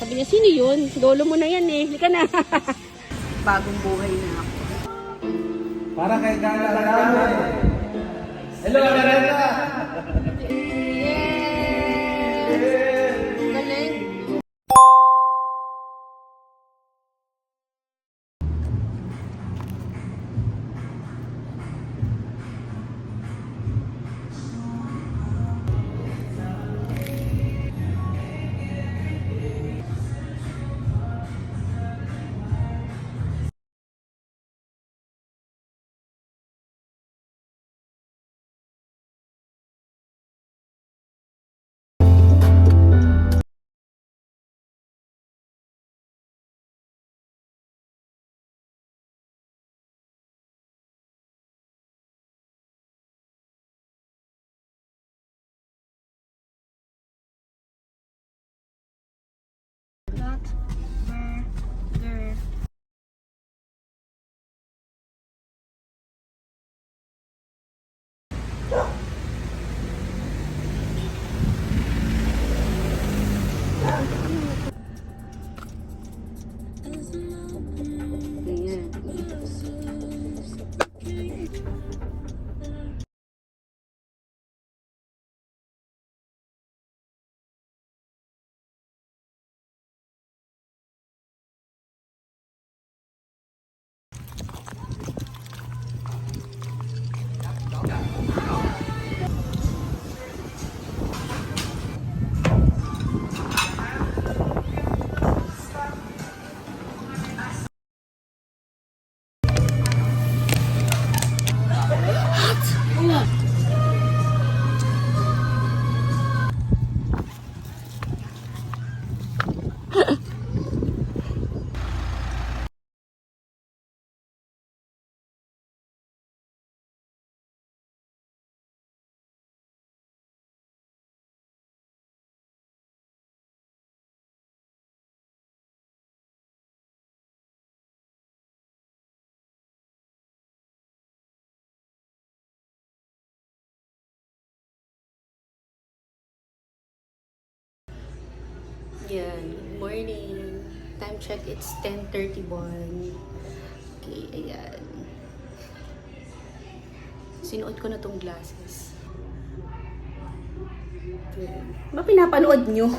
Sabi niya, sino yun? Lolo mo na yan eh. Halika na. Bagong buhay na ako. Para kay Lagame. Hello, Loretta! Yeah. Yan. Morning. Time check, it's 10.31. Okay, ayan. Sinuot ko na tong glasses. Ayan. Ba pinapanood nyo?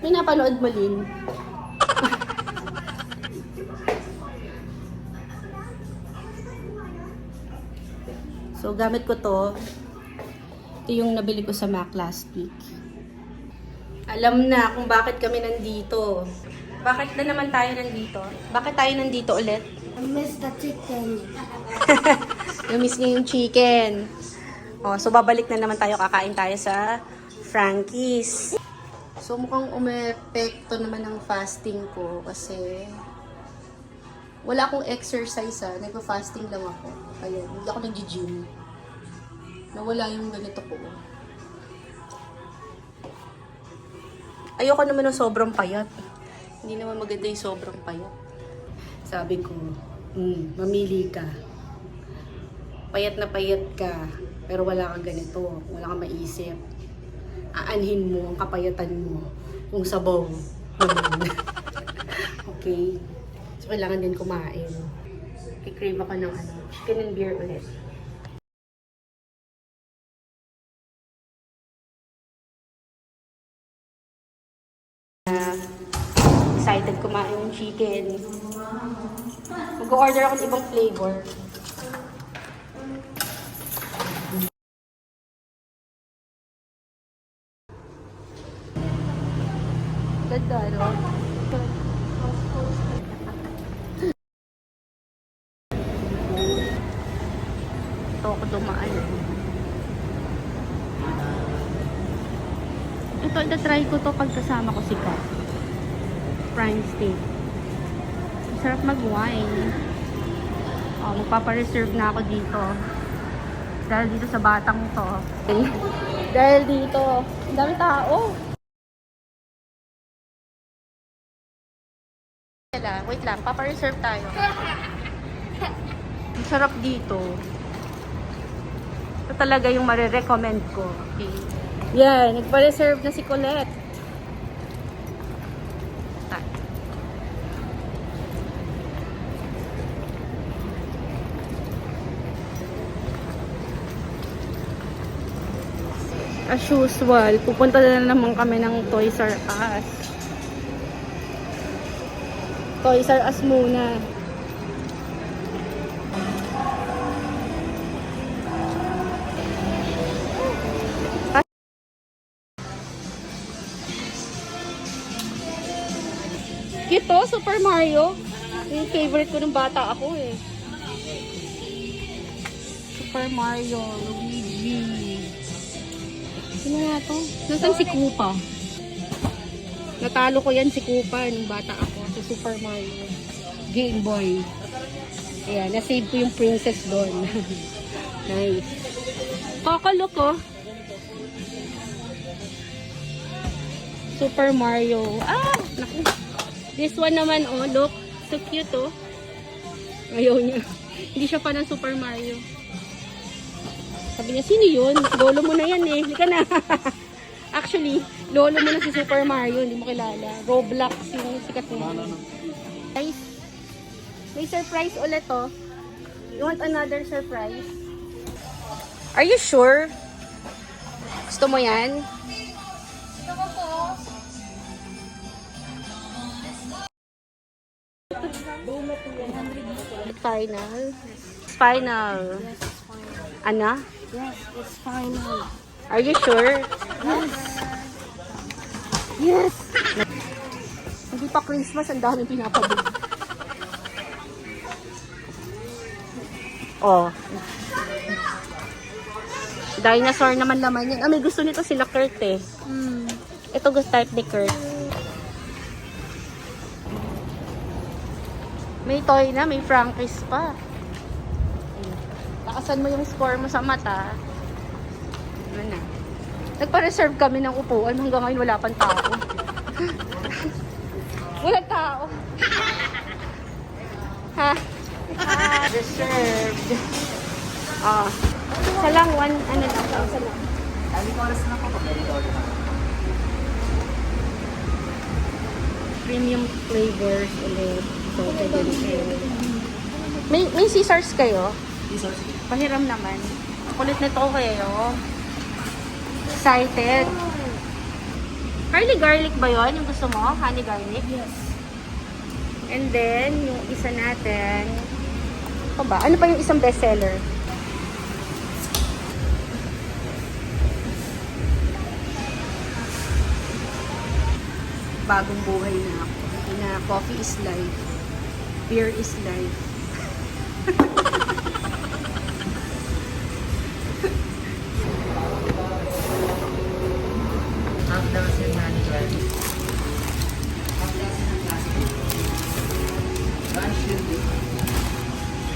pinapanood mo, Lin? so, gamit ko to. Ito yung nabili ko sa Mac last week. Alam na kung bakit kami nandito. Bakit na naman tayo nandito? Bakit tayo nandito ulit? I miss the chicken. Namiss niya yung chicken. Oh, so babalik na naman tayo, kakain tayo sa Frankie's. So mukhang umepekto naman ang fasting ko kasi wala akong exercise ah. Nagpa-fasting lang ako. Kaya hindi ako nag-gym. Nawala yung ganito ko. Ayoko naman ng sobrang payat. Hindi naman maganda yung sobrang payat. Sabi ko, hmm, mamili ka. Payat na payat ka, pero wala kang ganito. Wala kang maisip. Aanhin mo ang kapayatan mo kung sabaw. okay? So, kailangan din kumain. I-crave ako ng ano, chicken and beer ulit. Chicken. Mag-order ako ng ibang flavor. Ganda, no? Ito ako dumaan. Ito, ita-try ko to pag kasama ko si Kat. Prime steak. Sarap mag-wine. Oh, magpapareserve na ako dito. Dahil dito sa batang to. Dahil dito, ang dami tao. Wait lang, wait lang, papareserve tayo. Ang sarap dito. Ito talaga yung marirecommend ko. Okay. Yan, nagpa-reserve na si Colette. As usual, pupunta na naman kami ng Toys R Us. Toys R Us muna. Cute to, Super Mario. Yung favorite ko nung bata ako eh. Super Mario, Luigi. Sino nga to? Nasaan si Koopa? Natalo ko yan si Koopa nung bata ako sa Super Mario. Game Boy. Ayan, nasave ko yung princess doon. nice. Kakalo ko. Super Mario. Ah! Naku. This one naman, oh, look. So cute, oh. Ayaw niya. Hindi siya pa ng Super Mario. Sabi niya, sino yun? Lolo mo na yan eh. Hindi ka na. Actually, lolo mo na si Super Mario. Hindi mo kilala. Roblox yung sikat niya. Guys, may surprise ulit, oh. You want another surprise? Are you sure? Gusto mo yan? Final. Final. Ana? Yes, it's final. Are you sure? Yes! Hindi pa Christmas, ang dami pinapabili. Oh. Dinosaur naman laman yan. Ah, may gusto nito sila Kurt eh. Hmm. Ito gusto type ni Kurt. May toy na, may Frankies pa. Takasan mo yung score mo sa mata. Ano na. Nagpa-reserve kami ng upuan. Hanggang ngayon wala pang tao. Walang tao. ha? Ah, reserved. Ah. Isa lang, one, ano lang, isa lang. Premium flavors ulit. So, kayo. May, may scissors kayo? Scissors. Pahiram naman. Kulit nito kayo. Excited. Curly garlic ba yon Yung gusto mo? Honey garlic? Yes. And then, yung isa natin. Ano ba? Ano pa yung isang bestseller? Bagong buhay na ako. Na coffee is life. Beer is life.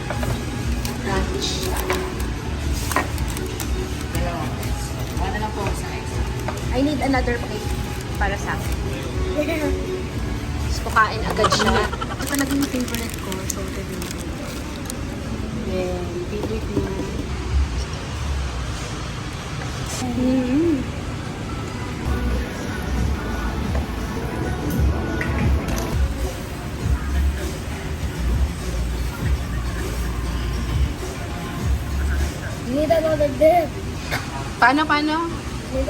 Lunch. Dalawa. One na lang po sa extra. I need another plate para sa akin. Gusto ko kain agad siya. Ito yung favorite ko. So, ito din. Then, favorite mo. Mm-hmm. Need another dip. Paano, paano? Dip.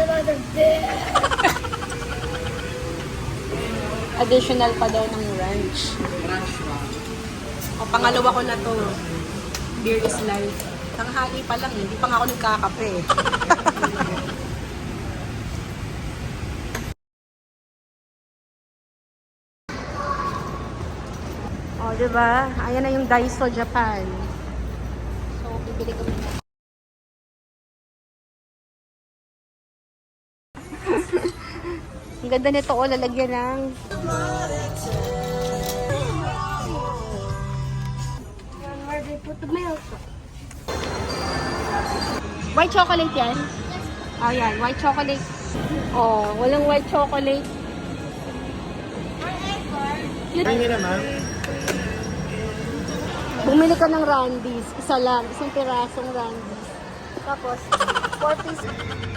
Additional pa daw ng ranch. Lunch ba? O, pangalawa ko na to. Beer is life. Tanghali pa lang, hindi pa nga ako nagkakape. o, diba? Ayan na yung Daiso Japan. So, bibili kami Ang ganda nito, oh, lalagyan ng? White chocolate yan? Oh, yan. White chocolate. Oh, walang white chocolate. Hindi naman. Bumili ka ng Randy's. Isa lang. Isang pirasong Randy's. Tapos, 4 piece.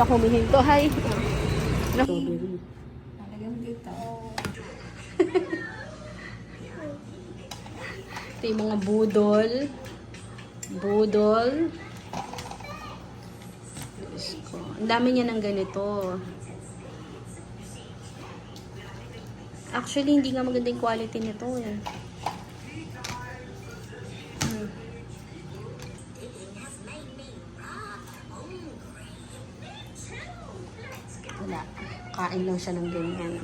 Na humihinto. Hi. Strawberry. Ito yung mga budol. Budol. Ang dami niya ng ganito. Actually, hindi nga maganda yung quality nito eh. Kain lang siya ng ganyan.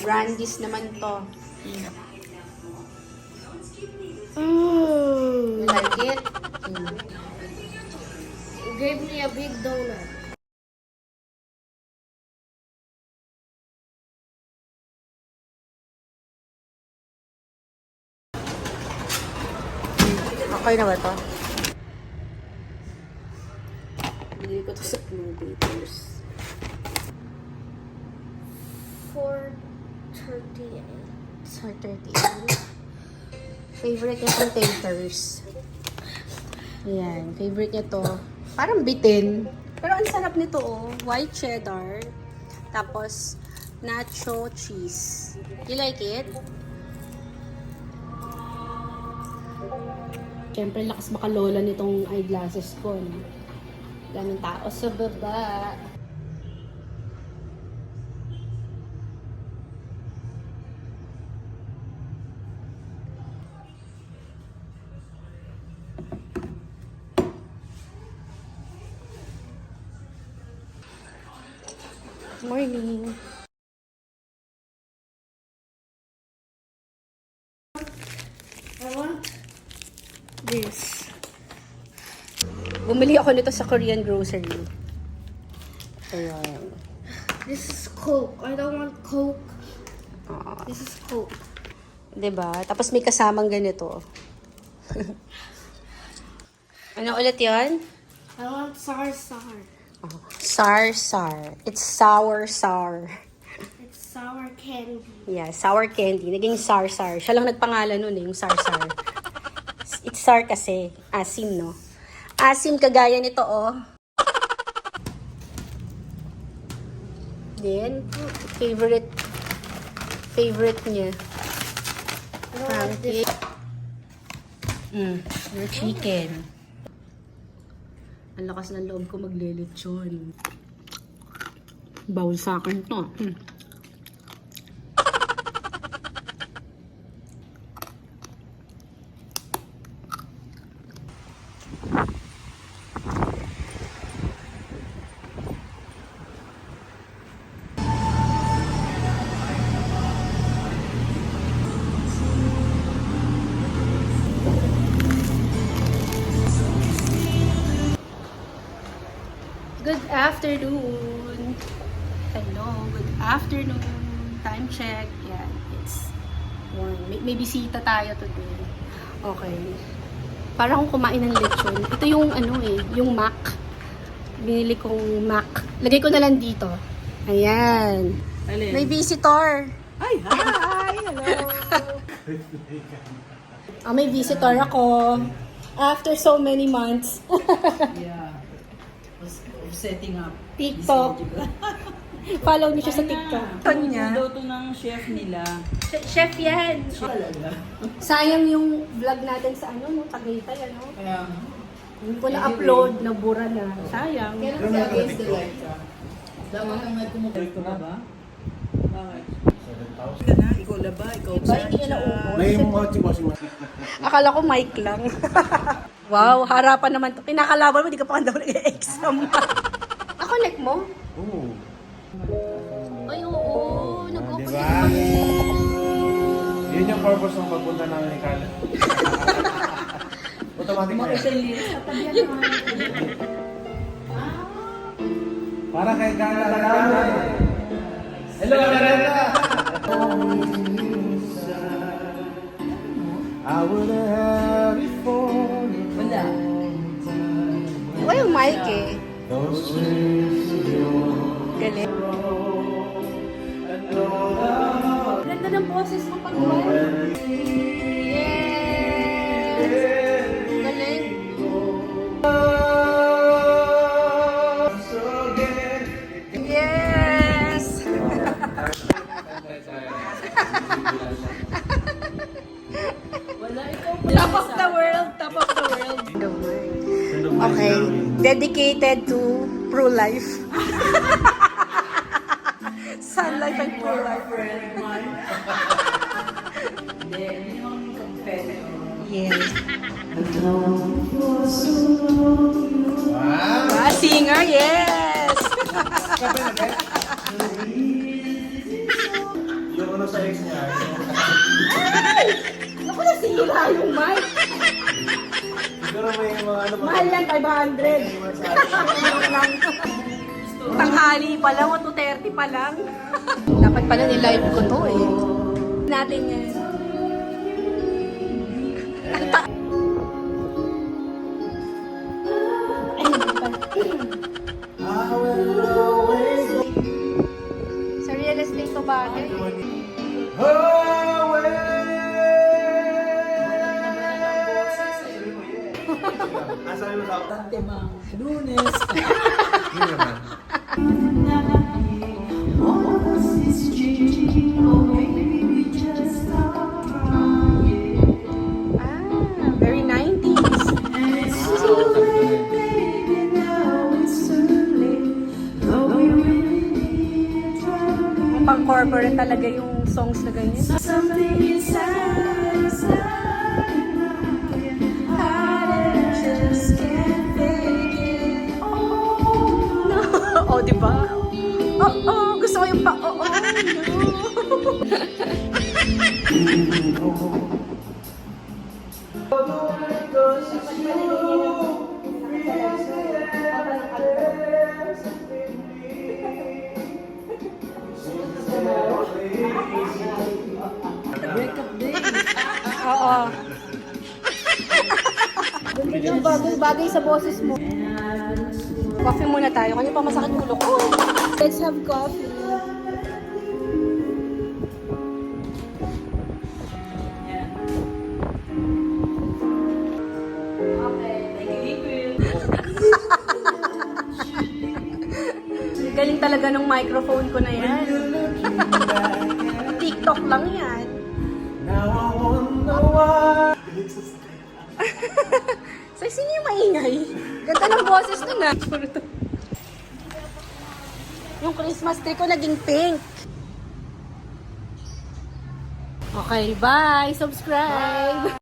Brandies naman to. You like it? Mm. Gave me a big donut. Okay na ba to? Bili ko to sa Blue Bakers. 438. Sa 38. Favorite niya itong taters. Ayan, favorite niya to. Parang bitin. Pero ang sarap nito oh. White cheddar. Tapos, nacho cheese. You like it? Siyempre, lakas makalola nitong eyeglasses ko. No? Daming tao sa baba. Morning. I want this. Bumili ako nito sa Korean grocery. Ayan. This is Coke. I don't want Coke. Ah, This is Coke. 'Di ba? Tapos may kasamang ganito. ano ulit 'yon? I want Sar Sar. Oh, sar sar. It's sour sour. It's sour candy. Yeah, sour candy. Naging sar sar. Siya lang nagpangalan nun eh, yung sar sar. It's sar kasi. Asim, no? Asim kagaya nito, oh. Then, favorite favorite niya. This. Pancake. Mm, your chicken. Ang lakas ng loob ko maglilitsyon. Bawal sa akin to. Hmm. Afternoon. Hello, good afternoon. Time check. Yan, it's one. May, may bisita tayo today. Okay. Para akong kumain ng lechon. Ito yung ano eh, yung mac. Binili kong mac. Lagay ko na lang dito. Ayan. Alin? May visitor. Ay, hi! Hello! Ah, may visitor ako. After so many months. yeah. Setting up. TikTok. Follow niyo siya sa TikTok. Kanya? Daw to ng chef nila. Chef yan. Sayang yung vlog natin sa ano, no? Tagaytay, ano? Kaya, Hindi ko na-upload, nabura na. Sayang. dapat ang may kumukulit ka ba? Bakit? Ka na, ikaw laba, ikaw Iba, hindi niya. May mga washing machine. Akala ko mic lang. wow, harapan naman to. Kinakalaban mo, di ka pa daw nag-exam. Nakonect mo? Oo. Ay, oo. Nag-open Diba? Yun yung purpose ng pagpunta namin ni Carla. Automatic na yan. Para kay Carla lang. Hello, Carla! I would Galing. Ganda ng boses mo pag dedicated to pro-life. Sun life and pro-life. Yes. Wow! Ah, singer, yes! Yung ano sa ex niya, yung... Naku, nasira yung mic. Siguro may mga ano pa. Mahal yan, 500. lang. Tanghali pa lang, o 2.30 pa lang. Dapat pala ni-live ko to eh. Natin yan. Go Sa real estate to bagay. away. Ah, sabi mo sa Tante mang lunes. Yun naman. Ah, very 90s. Ang pang-corporate talaga yung songs na ganyan. No. oh, ba? Oh, oh, gusto ko yung pa, oh, oh, no. Break up day. Oo. Yung bagay, bagay sa boses mo. Coffee muna tayo. Kanya pa masakit ulo ko. Let's have coffee. Galing talaga ng microphone ko na yan. TikTok lang yan. Ganda ng boses nun ah. yung Christmas tree ko naging pink. Okay, bye! Subscribe!